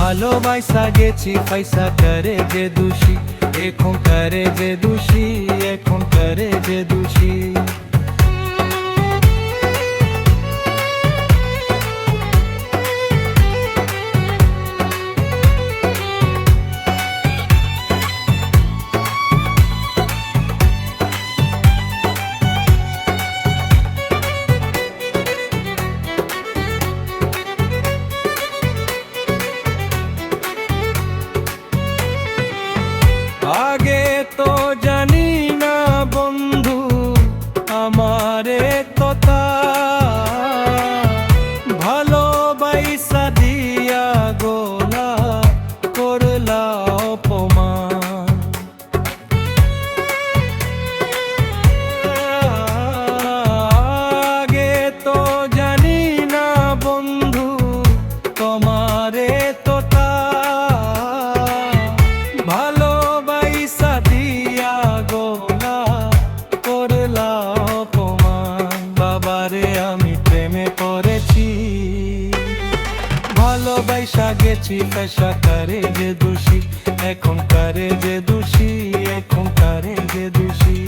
ভালোবাসা গেছি পয়সা করে যে দোষী। এখন করে যে দোষী এখন করে যে দোষী। ভালোবাসা গেছি পেশা করে যে দোষী। এখন করে যে দোষী এখন করে যে দোষী।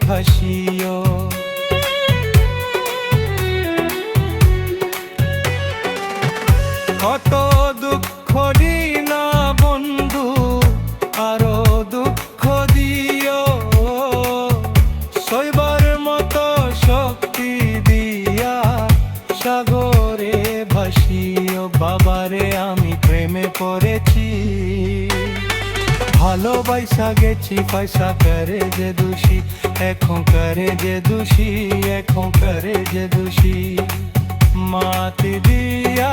ফাঁসিও। কত দুঃখ দিনা বন্ধু, আরও দুঃখ দিও। শৈবার মতো শক্তি দিয়া সাগরে ভাসিও। বাবারে আমি প্রেমে পড়েছি। ভালোবাসা গেছি, পয়সা করে যে দোষী। এখন করে যে দোষী, এখন করে যে দোষী। মাতি দিয়া